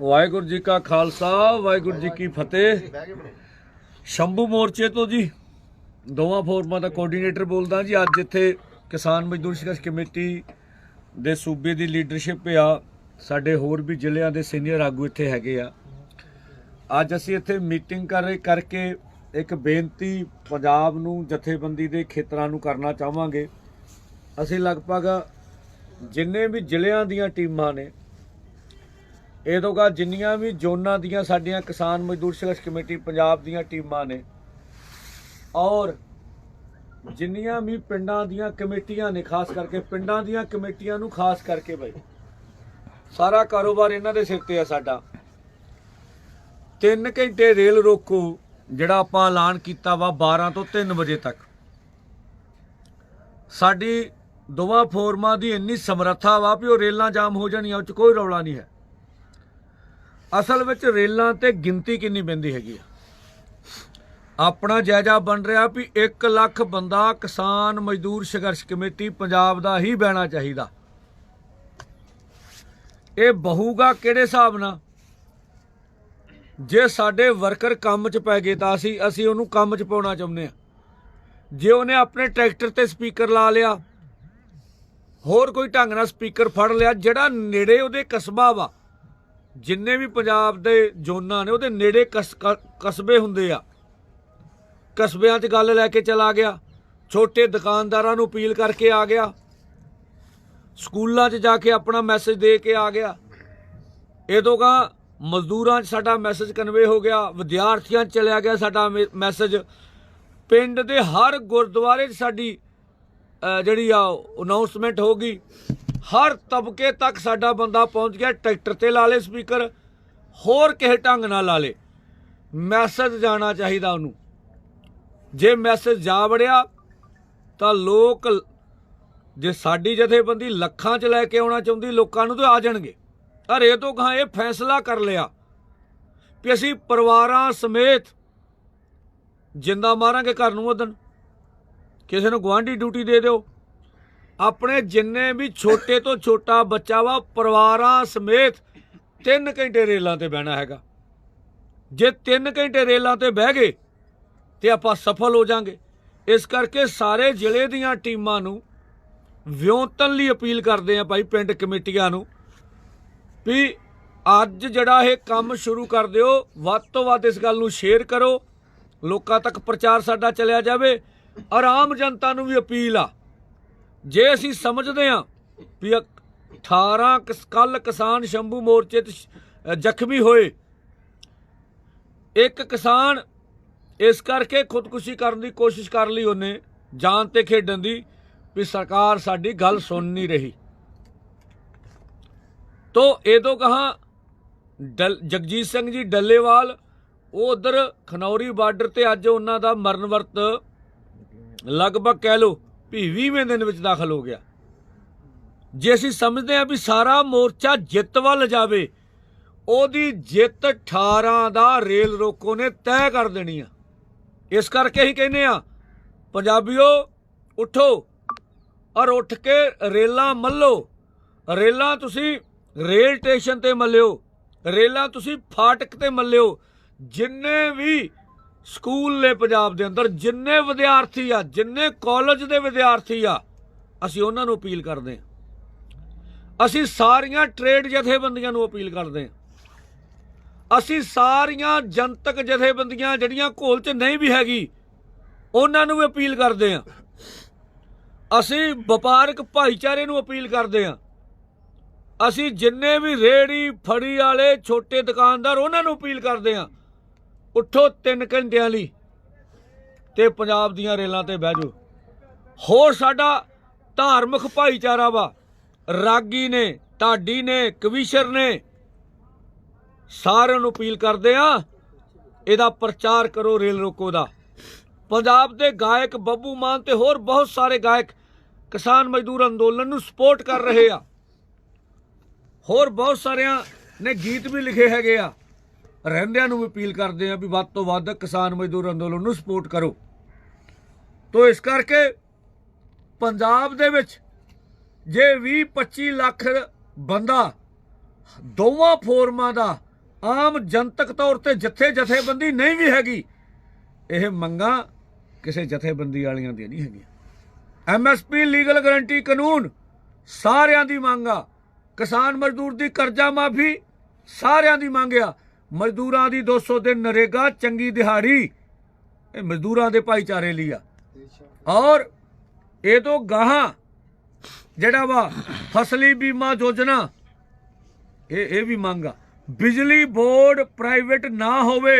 ਵਾਹਿਗੁਰੂ ਜੀ ਕਾ ਖਾਲਸਾ, ਵਾਹਿਗੁਰੂ ਜੀ ਕੀ ਫਤਿਹ। ਸ਼ੰਭੂ ਮੋਰਚੇ ਤੋਂ ਜੀ ਦੋਵਾਂ ਫੋਰਮਾਂ ਦਾ ਕੋਆਰਡੀਨੇਟਰ ਬੋਲਦਾ ਜੀ। ਅੱਜ ਇੱਥੇ ਕਿਸਾਨ ਮਜ਼ਦੂਰ ਸੰਘਰਸ਼ ਕਮੇਟੀ ਦੇ ਸੂਬੇ ਦੀ ਲੀਡਰਸ਼ਿਪ ਆ। ਸਾਡੇ ਹੋਰ ਵੀ ਜ਼ਿਲ੍ਹਿਆਂ ਦੇ ਸੀਨੀਅਰ ਆਗੂ ਇੱਥੇ ਹੈਗੇ ਆ। ਅੱਜ ਅਸੀਂ ਇੱਥੇ ਮੀਟਿੰਗ ਕਰ ਰਹੇ ਕਰਕੇ ਇੱਕ ਬੇਨਤੀ ਪੰਜਾਬ ਨੂੰ, ਜਥੇਬੰਦੀ ਦੇ ਖੇਤਰਾਂ ਨੂੰ ਕਰਨਾ ਚਾਹਾਂਗੇ। ਅਸੀਂ ਲਗਭਗ ਜਿੰਨੇ ਵੀ ਜ਼ਿਲ੍ਹਿਆਂ ਦੀਆਂ ਟੀਮਾਂ ਨੇ ਇਹ ਤੋਂ ਗਾ ਜਿੰਨੀਆਂ ਵੀ ਜ਼ੋਨਾਂ ਦੀਆਂ ਸਾਡੀਆਂ ਕਿਸਾਨ ਮਜ਼ਦੂਰ ਸੰਘਰਸ਼ ਕਮੇਟੀ ਪੰਜਾਬ ਦੀਆਂ ਟੀਮਾਂ ਨੇ ਔਰ ਜਿੰਨੀਆਂ ਵੀ ਪਿੰਡਾਂ ਦੀਆਂ ਕਮੇਟੀਆਂ ਨੇ, ਖਾਸ ਕਰਕੇ ਪਿੰਡਾਂ ਦੀਆਂ ਕਮੇਟੀਆਂ ਨੂੰ ਖਾਸ ਕਰਕੇ ਬਈ, ਸਾਰਾ ਕਾਰੋਬਾਰ ਇਹਨਾਂ ਦੇ ਸਿਰ ਤੇ ਆ ਸਾਡਾ। 3 ਘੰਟੇ ਰੇਲ ਰੋਕੋ, ਜਿਹੜਾ ਆਪਾਂ ਐਲਾਨ ਕੀਤਾ ਵਾ 12 ਤੋਂ 3 ਵਜੇ ਤੱਕ। ਸਾਡੀ ਦੋਵਾਂ ਫੋਰਮਾਂ ਦੀ ਇੰਨੀ ਸਮਰੱਥਾ ਵਾ ਵੀ ਉਹ ਰੇਲਾਂ ਜਾਮ ਹੋ ਜਾਣੀਆਂ, ਉਹ ਚ ਕੋਈ ਰੌਲਾ ਨਹੀਂ ਹੈ। ਅਸਲ ਵਿੱਚ ਰੇਲਾਂ ਤੇ ਗਿਣਤੀ ਕਿੰਨੀ ਪੈਂਦੀ ਹੈਗੀ ਆ? ਆਪਣਾ ਜਾਇਜ਼ਾ ਬਣ ਰਿਹਾ ਵੀ 1 ਲੱਖ ਬੰਦਾ ਕਿਸਾਨ ਮਜ਼ਦੂਰ ਸੰਘਰਸ਼ ਕਮੇਟੀ ਪੰਜਾਬ ਦਾ ਹੀ ਬਹਿਣਾ ਚਾਹੀਦਾ। ਇਹ ਬਹੂਗਾ ਕਿਹੜੇ ਹਿਸਾਬ ਨਾਲ? ਜੇ ਸਾਡੇ ਵਰਕਰ ਕੰਮ 'ਚ ਪੈ ਗਏ ਤਾਂ ਅਸੀਂ ਅਸੀਂ ਉਹਨੂੰ ਕੰਮ 'ਚ ਪਾਉਣਾ ਚਾਹੁੰਦੇ ਆ ਜੇ ਉਹਨੇ ਆਪਣੇ ਟਰੈਕਟਰ ਤੇ ਸਪੀਕਰ ਲਾ ਲਿਆ, ਹੋਰ ਕੋਈ ਢੰਗ ਨਾਲ ਸਪੀਕਰ ਫੜ ਲਿਆ, ਜਿਹੜਾ ਨੇੜੇ ਉਹਦੇ ਕਸਬਾ ਵਾ ਜਿੰਨੇ ਵੀ ਪੰਜਾਬ ਦੇ ਜ਼ੋਨਾਂ ਨੇ, ਉਹਦੇ ਨੇੜੇ ਕਸ- ਕਸਬੇ ਹੁੰਦੇ ਆ। ਕਸਬਿਆਂ 'ਚ ਗੱਲ ਲੈ ਕੇ ਚਲਾ ਗਿਆ। ਛੋਟੇ ਦੁਕਾਨਦਾਰਾਂ ਨੂੰ ਅਪੀਲ ਕਰਕੇ ਆ ਗਿਆ। ਸਕੂਲਾਂ 'ਚ ਜਾ ਕੇ ਆਪਣਾ ਮੈਸੇਜ ਦੇ ਕੇ ਆ ਗਿਆ। ਇਹਦੋਂ ਗਾ ਮਜ਼ਦੂਰਾਂ 'ਚ ਸਾਡਾ ਮੈਸੇਜ ਕਨਵੇ ਹੋ ਗਿਆ। ਵਿਦਿਆਰਥੀਆਂ 'ਚ ਚਲਿਆ ਗਿਆ ਸਾਡਾ ਮੇ- ਮੈਸੇਜ। ਪਿੰਡ ਦੇ ਹਰ ਗੁਰਦੁਆਰੇ 'ਚ ਸਾਡੀ ਜਿਹੜੀ ਆ ਅਨਾਉਂਸਮੈਂਟ ਹੋ ਗਈ। ਹਰ ਤਬਕੇ ਤੱਕ ਸਾਡਾ ਬੰਦਾ ਪਹੁੰਚ ਗਿਆ, ਟਰੈਕਟਰ ਤੇ ਲਾ ਲੇ ਸਪੀਕਰ, ਹੋਰ ਕਿਸੇ ਢੰਗ ਨਾਲ ਲਾ ਲੇ। ਮੈਸੇਜ ਜਾਣਾ ਚਾਹੀਦਾ ਉਹਨੂੰ। ਜੇ ਮੈਸੇਜ ਜਾ ਵੜਿਆ, ਤਾਂ ਲੋਕ ਜੇ ਸਾਡੀ ਜਥੇਬੰਦੀ ਲੱਖਾਂ 'ਚ ਲੈ ਕੇ ਆਉਣਾ ਚਾਹੁੰਦੀ, ਲੋਕਾਂ ਨੂੰ ਤਾਂ ਆ ਜਾਣਗੇ। ਪਰ ਇਹ ਤੋਂ ਕਹਾਂ ਇਹ ਫੈਸਲਾ ਕਰ ਲਿਆ ਕਿ ਅਸੀਂ ਪਰਿਵਾਰਾਂ ਸਮੇਤ ਜਿੰਦਾ ਮਾਰਾਂਗੇ ਘਰ ਨੂੰ ਉਦਨ ਕਿਸੇ ਨੂੰ ਗਵਾਂਢੀ ਡਿਊਟੀ ਦੇ ਦਿਓ। ਆਪਣੇ ਜਿੰਨੇ ਵੀ ਛੋਟੇ ਤੋਂ ਛੋਟਾ ਬੱਚਾ ਵਾ, ਪਰਿਵਾਰਾਂ ਸਮੇਤ 3 ਘੰਟੇ ਰੇਲਾਂ ਤੇ ਬਹਿਣਾ ਹੈਗਾ। ਜੇ 3 ਘੰਟੇ ਰੇਲਾਂ ਤੇ ਬਹਿ ਗਏ ਤੇ ਆਪਾਂ ਸਫਲ ਹੋ ਜਾਾਂਗੇ। ਇਸ ਕਰਕੇ ਸਾਰੇ ਜ਼ਿਲ੍ਹੇ ਦੀਆਂ ਟੀਮਾਂ ਨੂੰ ਵਿਉਂਤਨ ਲਈ ਅਪੀਲ ਕਰਦੇ ਆ ਭਾਈ ਪਿੰਡ ਕਮੇਟੀਆਂ ਨੂੰ ਵੀ ਅੱਜ ਜਿਹੜਾ ਇਹ ਕੰਮ ਸ਼ੁਰੂ ਕਰ ਦਿਓ, ਵੱਧ ਤੋਂ ਵੱਧ ਇਸ ਗੱਲ ਨੂੰ ਸ਼ੇਅਰ ਕਰੋ। ਲੋਕਾਂ ਤੱਕ ਪ੍ਰਚਾਰ ਸਾਡਾ ਚੱਲਿਆ ਜਾਵੇ। ਔਰ ਆਮ ਜਨਤਾ ਨੂੰ ਵੀ ਅਪੀਲ ਆ ਜੇ ਅਸੀਂ ਸਮਝਦੇ ਹਾਂ ਵੀ 18 ਕੱਲ ਕਿਸਾਨ ਸ਼ੰਭੂ ਮੋਰਚੇ ਤੇ ਜ਼ਖਮੀ ਹੋਏ, ਇੱਕ ਕਿਸਾਨ ਇਸ ਕਰਕੇ ਖੁਦਕੁਸ਼ੀ ਕਰਨ ਦੀ ਕੋਸ਼ਿਸ਼ ਕਰ ਲਈ ਉਹਨੇ, ਜਾਨ ਤੇ ਖੇਡਣ ਦੀ, ਵੀ ਸਰਕਾਰ ਸਾਡੀ ਗੱਲ ਸੁਣ ਨਹੀਂ ਰਹੀ। ਤੋ ਇਹ ਤੋਂ ਕਹਾ ਡਲ- ਜਗਜੀਤ ਸਿੰਘ ਜੀ ਡੱਲੇਵਾਲ, ਉਹ ਉਧਰ ਖਨੌਰੀ ਬਾਰਡਰ ਤੇ ਅੱਜ ਉਹਨਾਂ ਦਾ ਮਰਨ ਵਰਤ ਲਗਭਗ ਕਹਿ ਲਓ ਵੀ 20ਵੇਂ ਦਿਨ ਵਿੱਚ ਦਾਖਲ ਹੋ ਗਿਆ। ਜੇ ਅਸੀਂ ਸਮਝਦੇ ਹਾਂ ਵੀ ਸਾਰਾ ਮੋਰਚਾ ਜਿੱਤ ਵੱਲ ਜਾਵੇ, ਉਹਦੀ ਜਿੱਤ 18 ਦਾ ਰੇਲ ਰੋਕੋ ਨੇ ਤੈਅ ਕਰ ਦੇਣੀ ਆ। ਇਸ ਕਰਕੇ ਹੀ ਕਹਿੰਦੇ ਆ ਪੰਜਾਬੀਓ, ਉਠੋ ਔਰ ਉੱਠ ਕੇ ਰੇਲਾਂ ਮੱਲੋ। ਰੇਲਾਂ ਤੁਸੀਂ ਰੇਲ ਸਟੇਸ਼ਨ ਤੇ ਮੱਲਿਓ, ਰੇਲਾਂ ਤੁਸੀਂ ਫਾਟਕ ਤੇ ਮੱਲਿਓ, ਜਿੰਨੇ ਵੀ ਸਕੂਲ ਨੇ ਪੰਜਾਬ ਦੇ ਅੰਦਰ ਜਿੰਨੇ ਵਿਦਿਆਰਥੀ ਆ, ਜਿੰਨੇ ਕਾਲਜ ਦੇ ਵਿਦਿਆਰਥੀ ਆ, ਅਸੀਂ ਉਹਨਾਂ ਨੂੰ ਅਪੀਲ ਕਰਦੇ ਹਾਂ। ਅਸੀਂ ਸਾਰੀਆਂ ਟ੍ਰੇਡ ਜਥੇਬੰਦੀਆਂ ਨੂੰ ਅਪੀਲ ਕਰਦੇ ਹਾਂ। ਅਸੀਂ ਸਾਰੀਆਂ ਜਨਤਕ ਜਥੇਬੰਦੀਆਂ ਜਿਹੜੀਆਂ ਘੋਲ 'ਚ ਨਹੀਂ ਵੀ ਹੈਗੀ, ਉਹਨਾਂ ਨੂੰ ਵੀ ਅਪੀਲ ਕਰਦੇ ਹਾਂ। ਅਸੀਂ ਵਪਾਰਕ ਭਾਈਚਾਰੇ ਨੂੰ ਅਪੀਲ ਕਰਦੇ ਹਾਂ। ਅਸੀਂ ਜਿੰਨੇ ਵੀ ਰੇੜੀ ਫੜੀ ਵਾਲੇ ਛੋਟੇ ਦੁਕਾਨਦਾਰ, ਉਹਨਾਂ ਨੂੰ ਅਪੀਲ ਕਰਦੇ ਹਾਂ। ਉੱਠੋ 3 ਘੰਟਿਆਂ ਲਈ ਤੇ ਪੰਜਾਬ ਦੀਆਂ ਰੇਲਾਂ ਤੇ ਬਹਿ ਜਾਓ। ਹੋਰ ਸਾਡਾ ਧਾਰਮਿਕ ਭਾਈਚਾਰਾ ਵਾ। ਰਾਗੀ ਨੇ, ਢਾਡੀ ਨੇ, ਕਵੀਸ਼ਰ ਨੇ ਸਾਰਿਆਂ ਨੂੰ ਅਪੀਲ ਕਰਦੇ ਆ, ਇਹਦਾ ਪ੍ਰਚਾਰ ਕਰੋ ਰੇਲ ਰੋਕੋ ਦਾ। ਪੰਜਾਬ ਦੇ ਗਾਇਕ ਬੱਬੂ ਮਾਨ ਤੇ ਹੋਰ ਬਹੁਤ ਸਾਰੇ ਗਾਇਕ ਕਿਸਾਨ ਮਜ਼ਦੂਰ ਅੰਦੋਲਨ ਨੂੰ ਸਪੋਰਟ ਕਰ ਰਹੇ ਆ। ਹੋਰ ਬਹੁਤ ਸਾਰਿਆਂ ਨੇ ਗੀਤ ਵੀ ਲਿਖੇ ਹੈਗੇ ਆ। ਰਹਿੰਦਿਆਂ ਨੂੰ ਵੀ ਅਪੀਲ ਕਰਦੇ ਆ ਵੀ ਵੱਧ ਤੋਂ ਵੱਧ ਕਿਸਾਨ ਮਜ਼ਦੂਰ ਅੰਦੋਲਨ ਨੂੰ ਸਪੋਰਟ ਕਰੋ। ਤੋ ਇਸ ਕਰਕੇ ਪੰਜਾਬ ਦੇ ਵਿੱਚ ਜੇ 20 25 ਲੱਖ ਬੰਦਾ ਦੋਵਾਂ ਫੋਰਮਾਂ ਦਾ ਆਮ ਜਨਤਕ ਤੌਰ ਤੇ ਜਿੱਥੇ ਜਥੇਬੰਦੀ ਨਹੀਂ ਵੀ ਹੈਗੀ, ਇਹ ਮੰਗਾਂ ਕਿਸੇ ਜਥੇਬੰਦੀ ਵਾਲੀਆਂ ਦੀਆਂ ਨਹੀਂ ਹੈਗੀਆਂ। ਐਮਐਸਪੀ ਲੀਗਲ ਗਾਰੰਟੀ ਕਾਨੂੰਨ ਸਾਰਿਆਂ ਦੀ ਮੰਗ ਆ। ਕਿਸਾਨ ਮਜ਼ਦੂਰ ਦੀ ਕਰਜ਼ਾ ਮਾਫੀ ਸਾਰਿਆਂ ਦੀ ਮੰਗ ਆ। ਮਜ਼ਦੂਰਾਂ ਦੀ 200 ਦਿਨ ਨਰੇਗਾ, ਚੰਗੀ ਦਿਹਾੜੀ। ਇਹ ਮਜ਼ਦੂਰਾਂ ਦੇ ਭਾਈਚਾਰੇ ਲਈ ਆ। ਔਰ ਇਹ ਤੋਂ ਗਾਹਾਂ ਜਿਹੜਾ ਵਾ ਫਸਲੀ ਬੀਮਾ ਯੋਜਨਾ, ਇਹ ਇਹ ਵੀ ਮੰਗ ਆ। ਬਿਜਲੀ ਬੋਰਡ ਪ੍ਰਾਈਵੇਟ ਨਾ ਹੋਵੇ,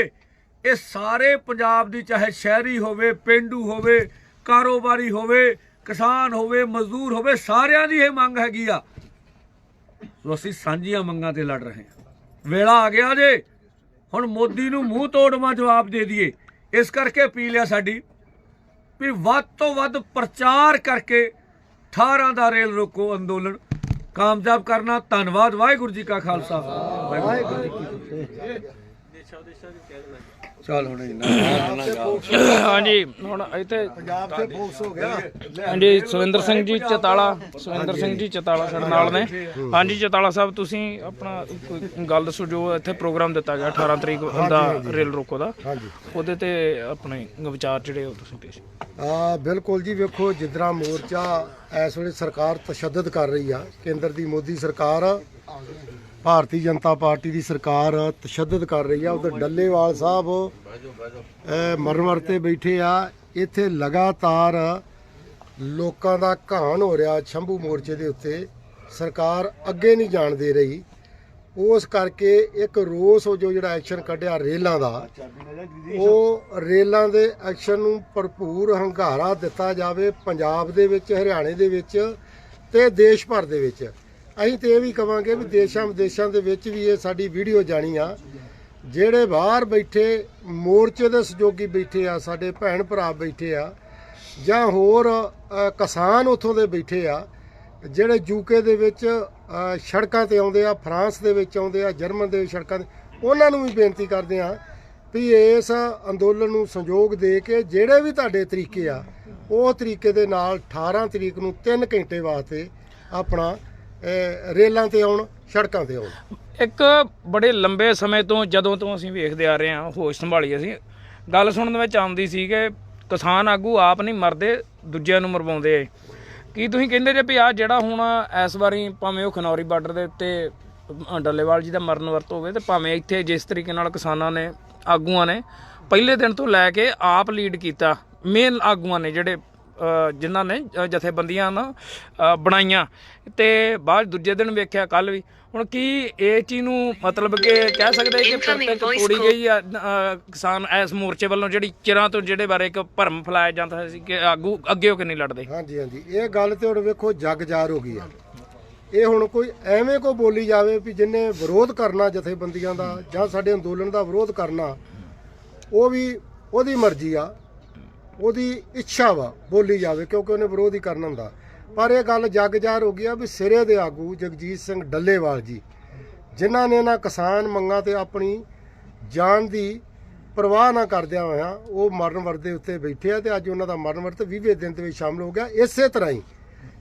ਇਹ ਸਾਰੇ ਪੰਜਾਬ ਦੀ ਚਾਹੇ ਸ਼ਹਿਰੀ ਹੋਵੇ, ਪਿੰਡੂ ਹੋਵੇ, ਕਾਰੋਬਾਰੀ ਹੋਵੇ, ਕਿਸਾਨ ਹੋਵੇ, ਮਜ਼ਦੂਰ ਹੋਵੇ, ਸਾਰਿਆਂ ਦੀ ਇਹ ਮੰਗ ਹੈਗੀ ਆ। ਸੋ ਅਸੀਂ ਸਾਂਝੀਆਂ ਮੰਗਾਂ ਤੇ ਲੜ ਰਹੇ ਹਾਂ। ਵੇਲਾ ਆ ਗਿਆ ਜੇ। ਹੁਣ ਮੋਦੀ ਨੂੰ ਮੂੰਹ ਤੋੜਵਾ ਜਵਾਬ ਦੇ ਦਈਏ। ਇਸ ਕਰਕੇ ਅਪੀਲ ਆ ਸਾਡੀ ਵੀ ਵੱਧ ਤੋਂ ਵੱਧ ਪ੍ਰਚਾਰ ਕਰਕੇ 18 ਦਾ ਰੇਲ ਰੋਕੋ ਅੰਦੋਲਨ ਕਾਮਯਾਬ ਕਰਨਾ। ਧੰਨਵਾਦ। ਵਾਹਿਗੁਰੂ ਜੀ ਕਾ ਖਾਲਸਾ। ਵਾਹਿਗੁਰੂ ਜੀ ਕੀ ਫਤਿਹ। ਚੱਲ ਹੁਣ ਇੰਨਾ ਨਾ ਜਾਓ ਹਾਂਜੀ ਹੁਣ ਇੱਥੇ ਪੰਜਾਬ ਤੇ ਫੋਕਸ ਹੋ ਗਿਆ। ਹਾਂਜੀ ਸੁਰਿੰਦਰ ਸਿੰਘ ਜੀ ਚਤਾਲਾ। ਸੁਰਿੰਦਰ ਸਿੰਘ ਜੀ ਚਤਾਲਾ ਸਾਡੇ ਨਾਲ ਨੇ। ਹਾਂਜੀ। ਚਤਾਲਾ ਸਾਹਿਬ ਤੁਸੀਂ ਆਪਣਾ ਕੋਈ ਗੱਲ ਦੱਸੋ ਜੋ ਇੱਥੇ ਪ੍ਰੋਗਰਾਮ ਦਿੱਤਾ ਗਿਆ 18 ਤਰੀਕ ਦਾ ਰੇਲ ਰੋਕੋ ਦਾ। ਹਾਂਜੀ। ਉਹਦੇ ਤੇ ਆਪਣੇ ਵਿਚਾਰ ਜਿਹੜੇ ਉਹ ਤੁਸੀਂ ਪੇਸ਼ ਆ ਬਿਲਕੁਲ ਜੀ ਵੇਖੋ ਜਿੱਦਰਾ ਮੋਰਚਾ ਇਸ ਵੇਲੇ ਸਰਕਾਰ ਤਸ਼ੱਦਦ ਕਰ ਰਹੀ ਆ ਕੇਂਦਰ ਦੀ ਮੋਦੀ ਸਰਕਾਰ ਭਾਰਤੀ ਜਨਤਾ ਪਾਰਟੀ ਦੀ ਸਰਕਾਰ ਤਸ਼ੱਦਦ ਕਰ ਰਹੀ ਆ। ਉਧਰ ਡੱਲੇਵਾਲ ਸਾਹਿਬ ਅਹ, 'ਤੇ ਬੈਠੇ ਆ। ਇੱਥੇ ਲਗਾਤਾਰ ਲੋਕਾਂ ਦਾ ਘਾਣ ਹੋ ਰਿਹਾ ਸ਼ੰਭੂ ਮੋਰਚੇ ਦੇ ਉੱਤੇ। ਸਰਕਾਰ ਅੱਗੇ ਨਹੀਂ ਜਾਣ ਦੇ ਰਹੀ। ਉਸ ਕਰਕੇ ਇੱਕ ਰੋਸ ਉਹ ਜੋ ਜਿਹੜਾ ਐਕਸ਼ਨ ਕੱਢਿਆ ਰੇਲਾਂ ਦਾ ਉਹ ਰੇਲਾਂ ਦੇ ਐਕਸ਼ਨ ਨੂੰ ਭਰਪੂਰ ਹੰਗਾਰਾ ਦਿੱਤਾ ਜਾਵੇ ਪੰਜਾਬ ਦੇ ਵਿੱਚ ਹਰਿਆਣੇ ਦੇ ਵਿੱਚ ਤੇ ਦੇਸ਼ ਭਰ ਦੇ ਵਿੱਚ। ਅਸੀਂ ਤੇ ਇਹ ਵੀ ਕਵਾਂਗੇ ਵੀ ਦੇਸ਼ਾਂ ਵਿਦੇਸ਼ਾਂ ਦੇ ਵਿੱਚ ਵੀ ਇਹ ਸਾਡੀ ਵੀਡੀਓ ਜਾਣੀ ਆ। ਜਿਹੜੇ ਬਾਹਰ ਬੈਠੇ ਮੋਰਚੇ ਦੇ ਸਹਿਯੋਗੀ ਬੈਠੇ ਆ, ਸਾਡੇ ਭੈਣ ਭਰਾ ਬੈਠੇ ਆ, ਜਾਂ ਹੋਰ ਕਿਸਾਨ ਉੱਥੋਂ ਦੇ ਬੈਠੇ ਆ, ਜਿਹੜੇ ਯੂਕੇ ਦੇ ਵਿੱਚ ਸੜਕਾਂ ਤੇ ਆਉਂਦੇ ਆ, ਫਰਾਂਸ ਦੇ ਵਿੱਚ ਆਉਂਦੇ ਆ, ਜਰਮਨ ਦੇ ਸੜਕਾਂ ਤੇ, ਉਹਨਾਂ ਨੂੰ ਵੀ ਬੇਨਤੀ ਕਰਦੇ ਆ ਵੀ ਇਸ ਅੰਦੋਲਨ ਨੂੰ ਸੰਯੋਗ ਦੇ ਕੇ ਜਿਹੜੇ ਵੀ ਤੁਹਾਡੇ ਤਰੀਕੇ ਆ, ਉਹ ਤਰੀਕੇ ਦੇ ਨਾਲ 18 ਤਰੀਕ ਨੂੰ 3 ਘੰਟੇ ਵਾਸਤੇ ਆਪਣਾ ਰੇਲਾਂ ਤੇ ਆਉਣ, ਸੜਕਾਂ ਤੇ ਆਉਣ। ਇੱਕ ਬੜੇ ਲੰਬੇ ਸਮੇਂ ਤੋਂ ਜਦੋਂ ਤੋਂ ਅਸੀਂ ਵੇਖਦੇ ਆ ਰਹੇ ਹਾਂ ਹੋਸ਼ ਸੰਭਾਲੀ ਅਸੀਂ। ਗੱਲ ਸੁਣਨ ਦੇ ਵਿੱਚ ਆਉਂਦੀ ਸੀ ਕਿ ਕਿਸਾਨ ਆਗੂ ਆਪ ਨਹੀਂ ਮਰਦੇ, ਦੂਜਿਆਂ ਨੂੰ ਮਰਵਾਉਂਦੇ ਆ। ਕੀ ਤੁਸੀਂ ਕਹਿੰਦੇ ਜੇ ਵੀ ਆ ਜਿਹੜਾ ਹੁਣ ਇਸ ਵਾਰੀ ਭਾਵੇਂ ਉਹ ਖਨੌਰੀ ਬਾਰਡਰ ਦੇ ਉੱਤੇ ਡੱਲੇਵਾਲ ਜੀ ਦਾ ਮਰਨ ਵਰਤ ਹੋਵੇ ਤੇ ਭਾਵੇਂ ਇੱਥੇ ਜਿਸ ਤਰੀਕੇ ਨਾਲ ਕਿਸਾਨਾਂ ਨੇ, ਆਗੂਆਂ ਨੇ, ਪਹਿਲੇ ਦਿਨ ਤੋਂ ਲੈ ਕੇ ਆਪ ਲੀਡ ਕੀਤਾ ਮੇਨ ਆਗੂਆਂ ਨੇ ਜਿਹੜੇ ਜਿਨ੍ਹਾਂ ਨੇ ਜਥੇਬੰਦੀਆਂ ਨਾ ਬਣਾਈਆਂ। ਤੇ ਬਾਅਦ ਦੂਜੇ ਦਿਨ ਵੇਖਿਆ ਕੱਲ ਵੀ। ਹੁਣ ਕੀ ਇਹ ਚੀਜ਼ ਨੂੰ ਮਤਲਬ ਕਿ ਕਹਿ ਸਕਦੇ ਕਿ ਪ੍ਰਤੱਖ ਤੋੜੀ ਗਈ ਆ ਕਿਸਾਨ ਇਸ ਮੋਰਚੇ ਵੱਲੋਂ ਜਿਹੜੀ ਚਿਰਾਂ ਤੋਂ ਜਿਹੜੇ ਬਾਰੇ ਇੱਕ ਭਰਮ ਫੈਲਾਇਆ ਜਾਂਦਾ ਸੀ ਕਿ ਆਗੂ ਅੱਗੇ ਹੋ ਕੇ ਨਹੀਂ ਲੜਦੇ। ਹਾਂਜੀ ਹਾਂਜੀ। ਇਹ ਗੱਲ ਤੇ ਹੁਣ ਵੇਖੋ ਜਗ ਜਾਰ ਹੋ ਗਈ ਆ। ਇਹ ਹੁਣ ਕੋਈ ਐਵੇਂ ਕੋ ਬੋਲੀ ਜਾਵੇ ਵੀ ਜਿੰਨੇ ਵਿਰੋਧ ਕਰਨਾ ਜਥੇਬੰਦੀਆਂ ਦਾ ਜਾਂ ਸਾਡੇ ਅੰਦੋਲਨ ਦਾ ਵਿਰੋਧ ਕਰਨਾ ਉਹ ਵੀ ਉਹਦੀ ਮਰਜ਼ੀ ਆ। ਉਹਦੀ ਇੱਛਾ ਵਾ ਬੋਲੀ ਜਾਵੇ ਕਿਉਂਕਿ ਉਹਨੇ ਵਿਰੋਧ ਹੀ ਕਰਨਾ ਹੁੰਦਾ। ਪਰ ਇਹ ਗੱਲ ਜਗ ਜਾਰ ਹੋ ਗਈ ਆ ਵੀ ਸਿਰੇ ਦੇ ਆਗੂ ਜਗਜੀਤ ਸਿੰਘ ਡੱਲੇਵਾਲ ਜੀ ਜਿਨ੍ਹਾਂ ਨੇ ਨਾ ਕਿਸਾਨ ਮੰਗਾਂ ਤੇ ਆਪਣੀ ਜਾਨ ਦੀ ਪਰਵਾਹ ਨਾ ਕਰਦਿਆਂ ਹੋਇਆਂ ਉਹ ਮਰਨ ਵਰਤੇ ਉੱਤੇ ਬੈਠੇ ਆ ਤੇ ਅੱਜ ਉਹਨਾਂ ਦਾ ਮਰਨ ਵਰਤ 20ਵੇਂ ਦਿਨ ਦੇ ਵਿੱਚ ਸ਼ਾਮਲ ਹੋ ਗਿਆ। ਇਸੇ ਤਰ੍ਹਾਂ ਹੀ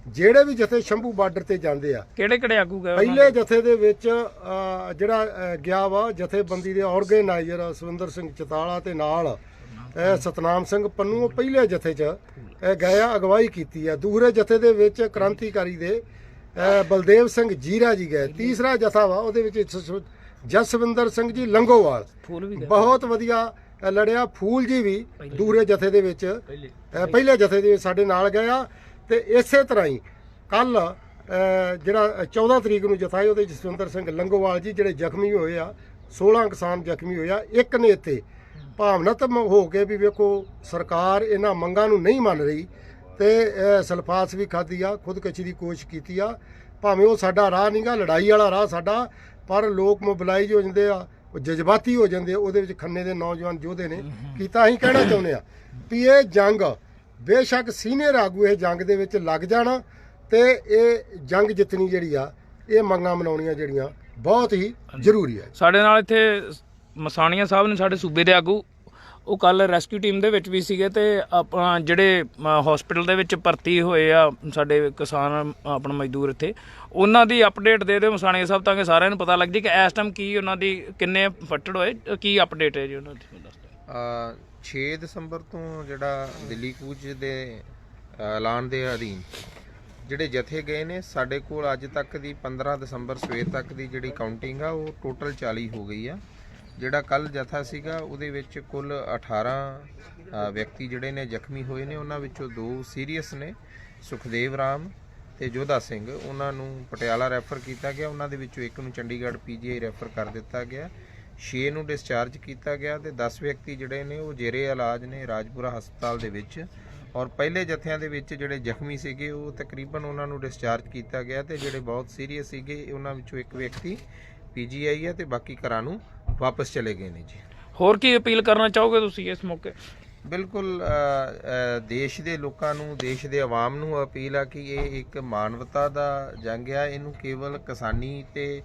ਜਿਹੜੇ ਵੀ ਜਥੇ ਸ਼ੰਭੂ ਬਾਰਡਰ ਤੇ ਜਾਂਦੇ ਆ ਕਿਹੜੇ ਕਿਹੜੇ ਆਗੂ ਗਏ ਪਹਿਲੇ ਜਥੇ ਦੇ ਵਿੱਚ ਜਿਹੜਾ ਗਿਆ ਵਾ ਜਥੇਬੰਦੀ ਦੇ ਆਰਗੇਨਾਈਜ਼ਰ ਸੁਰਿੰਦਰ ਸਿੰਘ ਚਤਾਲਾ ਤੇ ਨਾਲ ਇਹ ਸਤਨਾਮ ਸਿੰਘ ਪੰਨੂ ਉਹ ਪਹਿਲੇ ਜਥੇ 'ਚ ਇਹ ਗਏ ਆ ਅਗਵਾਈ ਕੀਤੀ ਆ। ਦੂਸਰੇ ਜਥੇ ਦੇ ਵਿੱਚ ਕ੍ਰਾਂਤੀਕਾਰੀ ਦੇ ਬਲਦੇਵ ਸਿੰਘ ਜੀਰਾ ਜੀ ਗਏ। ਤੀਸਰਾ ਜਥਾ ਵਾ ਉਹਦੇ ਵਿੱਚ ਜਸਵਿੰਦਰ ਸਿੰਘ ਜੀ ਲੰਗੋਵਾਲ। ਬਹੁਤ ਵਧੀਆ ਲੜਿਆ ਫੂਲ ਜੀ ਵੀ ਦੂਰੇ ਜਥੇ ਦੇ ਵਿੱਚ। ਪਹਿਲੇ। ਜਥੇ ਦੇ ਸਾਡੇ ਨਾਲ ਗਏ ਆ। ਤੇ ਇਸੇ ਤਰ੍ਹਾਂ ਹੀ ਕੱਲ ਜਿਹੜਾ 14 ਤਰੀਕ ਨੂੰ ਜਥਾ ਹੈ ਉਹਦੇ ਜਸਵਿੰਦਰ ਸਿੰਘ ਲੰਗੋਵਾਲ ਜੀ ਜਿਹੜੇ ਜ਼ਖਮੀ ਹੋਏ ਆ 16 ਕਿਸਾਨ ਜ਼ਖਮੀ ਹੋਏ ਆ। ਇੱਕ ਨੇ ਇੱਥੇ ਭਾਵਨਾਤਮਕ ਹੋ ਕੇ ਵੀ ਵੇਖੋ ਸਰਕਾਰ ਇਹਨਾਂ ਮੰਗਾਂ ਨੂੰ ਨਹੀਂ ਮੰਨ ਰਹੀ ਤੇ ਸਲਫਾਸ ਵੀ ਖਾਧੀ ਆ ਖੁਦਕਸ਼ੀ ਦੀ ਕੋਸ਼ਿਸ਼ ਕੀਤੀ ਆ। ਭਾਵੇਂ ਉਹ ਸਾਡਾ ਰਾਹ ਨਹੀਂਗਾ ਲੜਾਈ ਵਾਲਾ ਰਾਹ ਸਾਡਾ ਪਰ ਲੋਕ ਮੋਬਿਲਾਈਜ਼ ਹੋ ਜਾਂਦੇ ਆ ਉਹ ਜਜ਼ਬਾਤੀ ਹੋ ਜਾਂਦੇ ਉਹਦੇ ਵਿੱਚ ਖੰਨੇ ਦੇ ਨੌਜਵਾਨ ਯੋਧੇ ਨੇ ਕੀਤਾ ਅਸੀਂ ਕਹਿਣਾ ਚਾਹੁੰਦੇ ਆ ਵੀ ਇਹ ਜੰਗ ਬੇਸ਼ੱਕ ਸੀਨੀਅਰ ਆਗੂ ਇਹ ਜੰਗ ਦੇ ਵਿੱਚ ਲੱਗ ਜਾਣਾ ਤੇ ਇਹ ਜੰਗ ਜਿੱਤਣੀ ਜਿਹੜੀ ਆ ਇਹ ਮੰਗਾਂ ਮਨਾਉਣੀਆਂ ਜਿਹੜੀਆਂ ਬਹੁਤ ਹੀ ਜ਼ਰੂਰੀ ਹੈ ਸਾਡੇ ਨਾਲ ਇੱਥੇ ਮਸਾਣੀਆਂ ਸਾਹਿਬ ਨੇ ਸਾਡੇ ਸੂਬੇ ਦੇ ਆਗੂ, ਉਹ ਕੱਲ ਰੈਸਕਿਊ ਟੀਮ ਦੇ ਵਿੱਚ ਵੀ ਸੀਗੇ ਤੇ ਆਪਣਾ ਜਿਹੜੇ ਹਸਪੀਟਲ ਦੇ ਵਿੱਚ ਭਰਤੀ ਹੋਏ ਆ ਸਾਡੇ ਕਿਸਾਨ, ਆਪਣਾ ਮਜ਼ਦੂਰ ਇੱਥੇ, ਉਹਨਾਂ ਦੀ ਅਪਡੇਟ ਦੇ ਦਿਓ ਮਸਾਣੇ ਸਾਹਿਬ ਤਾਂ ਕਿ ਸਾਰਿਆਂ ਨੂੰ ਪਤਾ ਲੱਗ ਜੇ ਕਿ ਇਸ ਟਾਈਮ ਕੀ ਉਹਨਾਂ ਦੀ, ਕਿੰਨੇ ਫੱਟੜ ਹੋਏ, ਕੀ ਅਪਡੇਟ ਹੈ ਜੀ ਉਹਨਾਂ ਦੀ? ਦੱਸ ਦਿਓ 6 ਦਸੰਬਰ ਤੋਂ ਜਿਹੜਾ ਦਿੱਲੀ ਕੂਚ ਦੇ ਐਲਾਨ ਦੇ ਅਧੀਨ ਜਿਹੜੇ ਜਥੇ ਗਏ ਨੇ, ਸਾਡੇ ਕੋਲ ਅੱਜ ਤੱਕ ਦੀ 15 ਦਸੰਬਰ ਸਵੇਰ ਤੱਕ ਦੀ ਜਿਹੜੀ ਕਾਊਂਟਿੰਗ ਆ, ਉਹ ਟੋਟਲ 40 ਹੋ ਗਈ ਆ। ਜਿਹੜਾ ਕੱਲ ਜਥਾ ਸੀਗਾ, ਉਹਦੇ ਵਿੱਚ ਕੁੱਲ 18 ਵਿਅਕਤੀ ਜਿਹੜੇ ਨੇ ਜ਼ਖਮੀ ਹੋਏ ਨੇ। ਉਹਨਾਂ ਵਿੱਚੋਂ ਦੋ ਸੀਰੀਅਸ ਨੇ, ਸੁਖਦੇਵ ਰਾਮ ਤੇ ਜੋਧਾ ਸਿੰਘ। ਉਹਨਾਂ ਨੂੰ ਪਟਿਆਲਾ ਰੈਫਰ ਕੀਤਾ ਗਿਆ। ਉਹਨਾਂ ਦੇ ਵਿੱਚੋਂ ਇੱਕ ਨੂੰ ਚੰਡੀਗੜ੍ਹ ਪੀਜੀਆਈ ਰੈਫਰ ਕਰ ਦਿੱਤਾ ਗਿਆ। 6 ਨੂੰ ਡਿਸਚਾਰਜ ਕੀਤਾ ਗਿਆ ਤੇ 10 ਵਿਅਕਤੀ ਜਿਹੜੇ ਨੇ, ਉਹ ਜੇਰੇ ਇਲਾਜ ਨੇ ਰਾਜਪੁਰਾ ਹਸਪਤਾਲ ਦੇ ਵਿੱਚ। ਔਰ ਪਹਿਲੇ ਜਥਿਆਂ ਦੇ ਵਿੱਚ ਜਿਹੜੇ ਜ਼ਖਮੀ ਸੀਗੇ, ਉਹ ਤਕਰੀਬਨ ਉਹਨਾਂ ਨੂੰ ਡਿਸਚਾਰਜ ਕੀਤਾ ਗਿਆ ਤੇ ਜਿਹੜੇ ਬਹੁਤ ਸੀਰੀਅਸ ਸੀਗੇ, ਉਹਨਾਂ ਵਿੱਚੋਂ ਇੱਕ ਵਿਅਕਤੀ ਪੀਜੀਆਈ ਹੈ ਤੇ ਬਾਕੀ ਘਰਾਂ ਨੂੰ ਵਾਪਸ ਚਲੇ ਗਏ ਨੇ ਜੀ। ਹੋਰ ਕੀ ਅਪੀਲ ਕਰਨਾ ਚਾਹੋਗੇ ਤੁਸੀਂ ਇਸ ਮੌਕੇ? ਬਿਲਕੁਲ ਦੇਸ਼ ਦੇ ਲੋਕਾਂ ਨੂੰ ਦੇਸ਼ ਦੇ ਆਵਾਮ ਨੂੰ ਅਪੀਲ ਆ ਕਿ ਇਹ ਇੱਕ ਮਾਨਵਤਾ ਦਾ ਜੰਗ ਆ। ਇਹਨੂੰ ਕੇਵਲ ਕਿਸਾਨੀ ਤੇ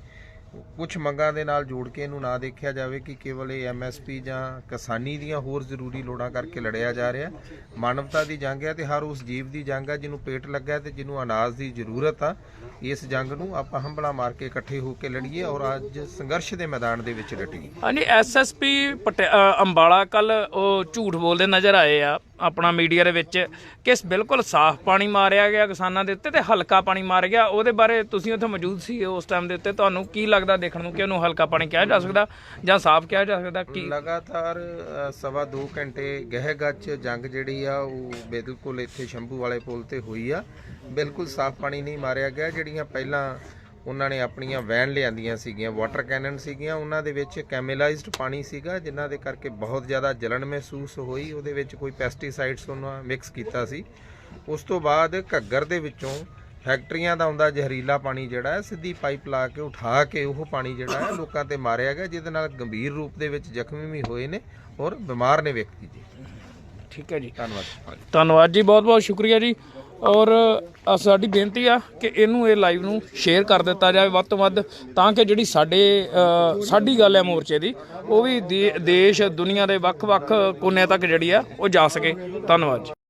ਕੁਝ ਮੰਗਾਂ ਦੇ ਨਾਲ ਜੋੜ ਕੇ ਇਹਨੂੰ ਨਾ ਦੇਖਿਆ ਜਾਵੇ ਕਿ ਕੇਵਲ ਇਹ ਐਮਐਸਪੀ ਜਾਂ ਕਿਸਾਨੀ ਦੀਆਂ ਹੋਰ ਜ਼ਰੂਰੀ ਲੋੜਾਂ ਕਰਕੇ ਲੜਿਆ ਜਾ ਰਿਹਾ ਮਾਨਵਤਾ ਦੀ ਜੰਗ ਹੈ ਤੇ ਹਰ ਉਸ ਜੀਵ ਦੀ ਜੰਗ ਹੈ ਜਿਹਨੂੰ ਪੇਟ ਲੱਗਾ ਹੈ ਤੇ ਜਿਹਨੂੰ ਅਨਾਜ ਦੀ ਜ਼ਰੂਰਤ ਆ। ਇਸ ਜੰਗ ਨੂੰ ਆਪਾਂ ਹੰਬਲਾ ਮਾਰ ਕੇ ਇਕੱਠੇ ਹੋ ਕੇ ਲੜੀਏ ਔਰ ਅੱਜ ਸੰਘਰਸ਼ ਦੇ ਮੈਦਾਨ ਦੇ ਵਿੱਚ ਡਟੀਏ। ਹਾਂਜੀ ਐਸਐਸਪੀ ਅੰਬਾਲਾ ਕੱਲ ਉਹ ਝੂਠ ਬੋਲਦੇ ਨਜ਼ਰ ਆਏ ਆ। ਆਪਣਾ ਮੀਡੀਆ ਦੇ ਵਿੱਚ ਕਿ ਬਿਲਕੁਲ ਸਾਫ਼ ਪਾਣੀ ਮਾਰਿਆ ਗਿਆ ਕਿਸਾਨਾਂ ਦੇ ਉੱਤੇ ਤੇ ਹਲਕਾ ਪਾਣੀ ਮਾਰ ਗਿਆ। ਉਹਦੇ ਬਾਰੇ ਤੁਸੀਂ ਉੱਥੇ ਮੌਜੂਦ ਸੀ ਉਸ ਟਾਈਮ ਦੇ ਉੱਤੇ। ਤੁਹਾਨੂੰ ਕੀ ਲੱਗਦਾ ਦੇਖਣ ਨੂੰ ਕਿ ਉਹਨੂੰ ਹਲਕਾ ਪਾਣੀ ਕਿਹਾ ਜਾ ਸਕਦਾ ਜਾਂ ਸਾਫ਼ ਕਿਹਾ ਜਾ ਸਕਦਾ? ਕੀ ਲਗਾਤਾਰ ਸਵਾ 2 ਘੰਟੇ ਗਹਿ ਗਹਿਗੱਚ ਜੰਗ ਜਿਹੜੀ ਆ, ਉਹ ਬਿਲਕੁਲ ਇੱਥੇ ਸ਼ੰਭੂ ਵਾਲੇ ਪੁਲ ਤੇ ਹੋਈ ਆ। ਬਿਲਕੁਲ ਸਾਫ਼ ਪਾਣੀ ਨਹੀਂ ਮਾਰਿਆ ਗਿਆ। ਜਿਹੜੀਆਂ ਪਹਿਲਾਂ ਉਹਨਾਂ ਨੇ ਆਪਣੀਆਂ ਵੈਨ ਲਿਆਂਦੀਆਂ ਸੀਗੀਆਂ ਵਾਟਰ ਕੈਨਨ ਸੀਗੀਆਂ ਉਹਨਾਂ ਦੇ ਵਿੱਚ ਕੈਮੀਲਾਈਜ਼ਡ ਪਾਣੀ ਸੀਗਾ ਜਿਨ੍ਹਾਂ ਦੇ ਕਰਕੇ ਬਹੁਤ ਜ਼ਿਆਦਾ ਜਲਨ ਮਹਿਸੂਸ ਹੋਈ ਉਹਦੇ ਵਿੱਚ ਕੋਈ ਪੈਸਟੀਸਾਈਡਸ ਉਹਨਾਂ ਮਿਕਸ ਕੀਤਾ ਸੀ। ਉਸ ਤੋਂ ਬਾਅਦ ਘੱਗਰ ਦੇ ਵਿੱਚੋਂ ਫੈਕਟਰੀਆਂ ਦਾ ਆਉਂਦਾ ਜ਼ਹਿਰੀਲਾ ਪਾਣੀ ਜਿਹੜਾ ਹੈ ਸਿੱਧੀ ਪਾਈਪ ਲਾ ਕੇ ਉਠਾ ਕੇ ਉਹ ਪਾਣੀ ਜਿਹੜਾ ਹੈ ਲੋਕਾਂ ਤੇ ਮਾਰਿਆ ਗਿਆ ਜਿਹਦੇ ਨਾਲ ਗੰਭੀਰ ਰੂਪ ਦੇ ਵਿੱਚ ਜ਼ਖਮੀ ਵੀ ਹੋਏ ਨੇ ਔਰ ਬਿਮਾਰ ਨੇ ਵਿਅਕਤੀ ਜੀ। ਠੀਕ ਹੈ ਜੀ। ਧੰਨਵਾਦ ਧੰਨਵਾਦ ਜੀ ਬਹੁਤ ਬਹੁਤ ਸ਼ੁਕਰੀਆ ਜੀ। ਔਰ ਸਾਡੀ ਬੇਨਤੀ ਆ ਕਿ ਇਹਨੂੰ ਇਹ ਲਾਈਵ ਨੂੰ ਸ਼ੇਅਰ ਕਰ ਦਿੱਤਾ ਜਾਵੇ ਵੱਧ ਤੋਂ ਵੱਧ, ਤਾਂ ਕਿ ਜਿਹੜੀ ਸਾਡੇ ਸਾਡੀ ਗੱਲ ਹੈ ਮੋਰਚੇ ਦੀ, ਉਹ ਵੀ ਦੇ- ਦੇਸ਼, ਦੁਨੀਆ ਦੇ ਵੱਖ-ਵੱਖ ਕੋਨਿਆਂ ਤੱਕ ਜਿਹੜੀ ਆ, ਉਹ ਜਾ ਸਕੇ। ਧੰਨਵਾਦ ਜੀ।